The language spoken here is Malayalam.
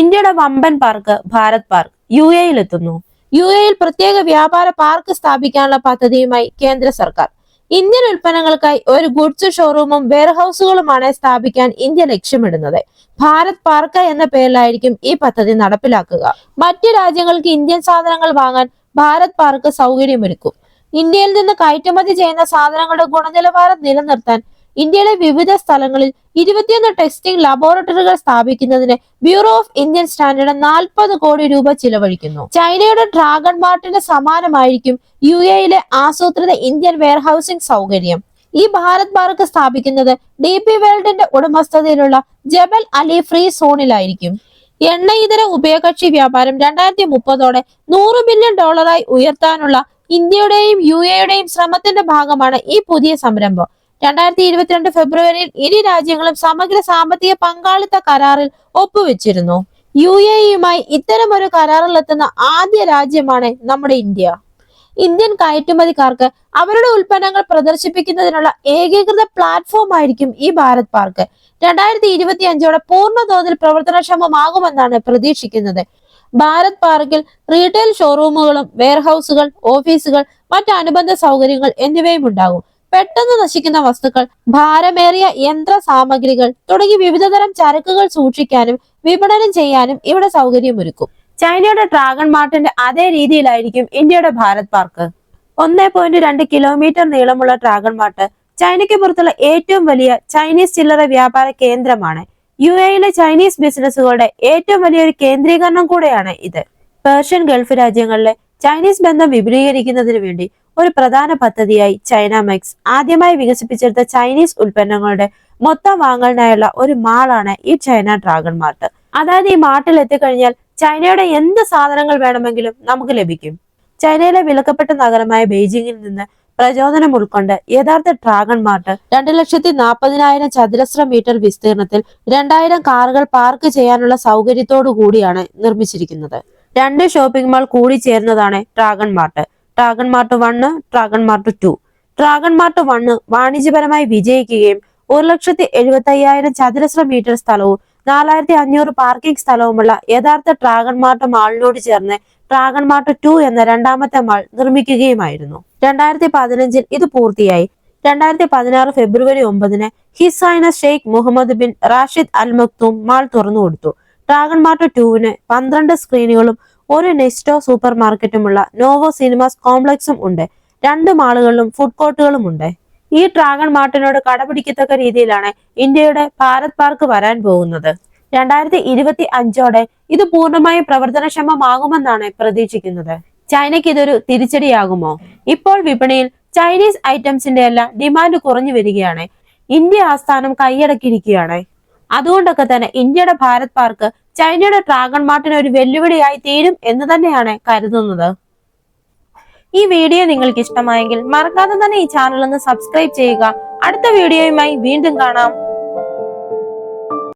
ഇന്ത്യയുടെ വമ്പൻ പാർക്ക് ഭാരത് പാർക്ക് യു എയിൽ എത്തുന്നു യു എയിൽ പ്രത്യേക വ്യാപാര പാർക്ക് സ്ഥാപിക്കാനുള്ള പദ്ധതിയുമായി കേന്ദ്ര സർക്കാർ. ഇന്ത്യൻ ഉൽപ്പന്നങ്ങൾക്കായി ഒരു ഗുഡ്സ് ഷോറൂമും വെയർഹൌസുകളുമാണ് സ്ഥാപിക്കാൻ ഇന്ത്യ ലക്ഷ്യമിടുന്നത്. ഭാരത് പാർക്ക് എന്ന പേരിലായിരിക്കും ഈ പദ്ധതി നടപ്പിലാക്കുക. മറ്റു രാജ്യങ്ങൾക്ക് ഇന്ത്യൻ സാധനങ്ങൾ വാങ്ങാൻ ഭാരത് പാർക്ക് സൗകര്യമൊരുക്കും. ഇന്ത്യയിൽ നിന്ന് കയറ്റുമതി ചെയ്യുന്ന സാധനങ്ങളുടെ ഗുണനിലവാരം നിലനിർത്താൻ ഇന്ത്യയിലെ വിവിധ സ്ഥലങ്ങളിൽ ഇരുപത്തിയൊന്ന് ടെസ്റ്റിംഗ് ലബോറട്ടറികൾ സ്ഥാപിക്കുന്നതിന് ബ്യൂറോ ഓഫ് ഇന്ത്യൻ സ്റ്റാൻഡേർഡ് നാൽപ്പത് കോടി രൂപ ചിലവഴിക്കുന്നു. ചൈനയുടെ ഡ്രാഗൺ മാർട്ടിന് സമാനമായിരിക്കും യു എയിലെ ആസൂത്രിത ഇന്ത്യൻ വെയർഹൌസിംഗ് സൗകര്യം. ഈ ഭാരത് പാർക്ക് സ്ഥാപിക്കുന്നത് ഡി പി വേൾഡിന്റെ ഉടമസ്ഥതയിലുള്ള ജബൽ അലി ഫ്രീ സോണിലായിരിക്കും. എണ്ണ ഇതര ഉഭയകക്ഷി വ്യാപാരം രണ്ടായിരത്തി മുപ്പതോടെ നൂറ് ബില്യൺ ഡോളറായി ഉയർത്താനുള്ള ഇന്ത്യയുടെയും യു എയുടെയും ശ്രമത്തിന്റെ ഭാഗമാണ് ഈ പുതിയ സംരംഭം. രണ്ടായിരത്തി ഇരുപത്തിരണ്ട് ഫെബ്രുവരിയിൽ ഇരു രാജ്യങ്ങളും സമഗ്ര സാമ്പത്തിക പങ്കാളിത്ത കരാറിൽ ഒപ്പുവെച്ചിരുന്നു. യു യുമായി ഇത്തരം ഒരു കരാറിലെത്തുന്ന ആദ്യ രാജ്യമാണ് നമ്മുടെ ഇന്ത്യ. ഇന്ത്യൻ കയറ്റുമതിക്കാർക്ക് അവരുടെ ഉൽപ്പന്നങ്ങൾ പ്രദർശിപ്പിക്കുന്നതിനുള്ള ഏകീകൃത പ്ലാറ്റ്ഫോം ആയിരിക്കും ഈ ഭാരത് പാർക്ക്. രണ്ടായിരത്തി ഇരുപത്തി അഞ്ചോടെ പൂർണതോതിൽ പ്രവർത്തനക്ഷമമാകുമെന്നാണ് പ്രതീക്ഷിക്കുന്നത്. ഭാരത് പാർക്കിൽ റീറ്റെയിൽ ഷോറൂമുകളും വെയർഹൌസുകൾ ഓഫീസുകൾ മറ്റ് അനുബന്ധ സൗകര്യങ്ങൾ എന്നിവയും ഉണ്ടാകും പെട്ടെന്ന് നശിക്കുന്ന വസ്തുക്കൾ ഭാരമേറിയ യന്ത്ര സാമഗ്രികൾ തുടങ്ങി വിവിധതരം ചരക്കുകൾ സൂക്ഷിക്കാനും വിപണനം ചെയ്യാനും ഇവിടെ സൗകര്യമൊരുക്കും. ചൈനയുടെ ഡ്രാഗൺ മാർട്ടിന്റെ അതേ രീതിയിലായിരിക്കും ഇന്ത്യയുടെ ഭാരത് പാർക്ക്. ഒന്നേ പോയിന്റ് രണ്ട് കിലോമീറ്റർ നീളമുള്ള ഡ്രാഗൺ മാർട്ട് ചൈനയ്ക്ക് പുറത്തുള്ള ഏറ്റവും വലിയ ചൈനീസ് ചില്ലറ വ്യാപാര കേന്ദ്രമാണ്. യു എയിലെ ചൈനീസ് ബിസിനസ്സുകളുടെ ഏറ്റവും വലിയൊരു കേന്ദ്രീകരണം കൂടെയാണ് ഇത്. പേർഷ്യൻ ഗൾഫ് രാജ്യങ്ങളിലെ ചൈനീസ് ബന്ധം വിപുലീകരിക്കുന്നതിന് വേണ്ടി ഒരു പ്രധാന പദ്ധതിയായി ചൈന മെക്സ് ആദ്യമായി വികസിപ്പിച്ചെടുത്ത ചൈനീസ് ഉൽപ്പന്നങ്ങളുടെ മൊത്തം വാങ്ങലിനായുള്ള ഒരു മാളാണ് ഈ ചൈന ഡ്രാഗൺ മാർട്ട്. അതായത് ഈ മാർട്ടിൽ എത്തിക്കഴിഞ്ഞാൽ ചൈനയുടെ എന്ത് സാധനങ്ങൾ വേണമെങ്കിലും നമുക്ക് ലഭിക്കും. ചൈനയിലെ വിലക്കപ്പെട്ട നഗരമായ ബെയ്ജിങ്ങിൽ നിന്ന് പ്രചോദനം ഉൾക്കൊണ്ട് യഥാർത്ഥ ഡ്രാഗൺ മാർട്ട് രണ്ട് ലക്ഷത്തി നാൽപ്പതിനായിരം ചതുരശ്ര മീറ്റർ വിസ്തീർണത്തിൽ രണ്ടായിരം കാറുകൾ പാർക്ക് ചെയ്യാനുള്ള സൗകര്യത്തോടു കൂടിയാണ് നിർമ്മിച്ചിരിക്കുന്നത്. രണ്ട് ഷോപ്പിംഗ് മാൾ കൂടി ചേർന്നതാണ് dragon mart dragon mart one dragon mart two dragon mart one വാണിജ്യപരമായി വിജയിക്കുകയും ഒരു ലക്ഷത്തി എഴുപത്തി അയ്യായിരം ചതുരശ്ര മീറ്റർ സ്ഥലവും നാലായിരത്തി അഞ്ഞൂറ് പാർക്കിംഗ് സ്ഥലവുമുള്ള യഥാർത്ഥ ഡ്രാഗൺ മാർട്ട് മാളിനോട് ചേർന്ന് ഡ്രാഗൺ മാർട്ട് ടു എന്ന രണ്ടാമത്തെ മാൾ നിർമ്മിക്കുകയുമായിരുന്നു. രണ്ടായിരത്തി പതിനഞ്ചിൽ ഇത് പൂർത്തിയായി. രണ്ടായിരത്തി പതിനാറ് ഫെബ്രുവരി ഒമ്പതിന് ഹിസൈന Sheikh Mohammed bin Rashid Al Maktoum mall തുറന്നു കൊടുത്തു ഡ്രാഗൺ മാർട്ട് ടുവിന് പന്ത്രണ്ട് സ്ക്രീനുകളും ഒരു നെസ്റ്റോ സൂപ്പർ മാർക്കറ്റുമുള്ള നോവോ സിനിമാസ് കോംപ്ലക്സും ഉണ്ട്. രണ്ട് മാളുകളിലും ഫുഡ് കോർട്ടുകളും ഉണ്ട്. ഈ ഡ്രാഗൺ മാർട്ടിനോട് കടപിടിക്കത്തക്ക രീതിയിലാണ് ഇന്ത്യയുടെ ഭാരത് പാർക്ക് വരാൻ പോകുന്നത്. രണ്ടായിരത്തി ഇരുപത്തി അഞ്ചോടെ ഇത് പൂർണമായും പ്രവർത്തനക്ഷമമാകുമെന്നാണ് പ്രതീക്ഷിക്കുന്നത്. ചൈനയ്ക്ക് ഇതൊരു തിരിച്ചടിയാകുമോ? ഇപ്പോൾ വിപണിയിൽ ചൈനീസ് ഐറ്റംസിന്റെ എല്ലാം ഡിമാൻഡ് കുറഞ്ഞു വരികയാണ്. ഇന്ത്യ ആസ്ഥാനം കൈയടക്കിയിരിക്കുകയാണ്. അതുകൊണ്ടൊക്കെ തന്നെ ഇന്ത്യയുടെ ഭാരത് പാർക്ക് ചൈനയുടെ ഡ്രാഗൺ മാർട്ടിന് ഒരു വെല്ലുവിളിയായി തീരും എന്ന് തന്നെയാണ് കരുതുന്നത്. ഈ വീഡിയോ നിങ്ങൾക്ക് ഇഷ്ടമായെങ്കിൽ മറക്കാതെ തന്നെ ഈ ചാനൽ ഒന്ന് സബ്സ്ക്രൈബ് ചെയ്യുക. അടുത്ത വീഡിയോയുമായി വീണ്ടും കാണാം.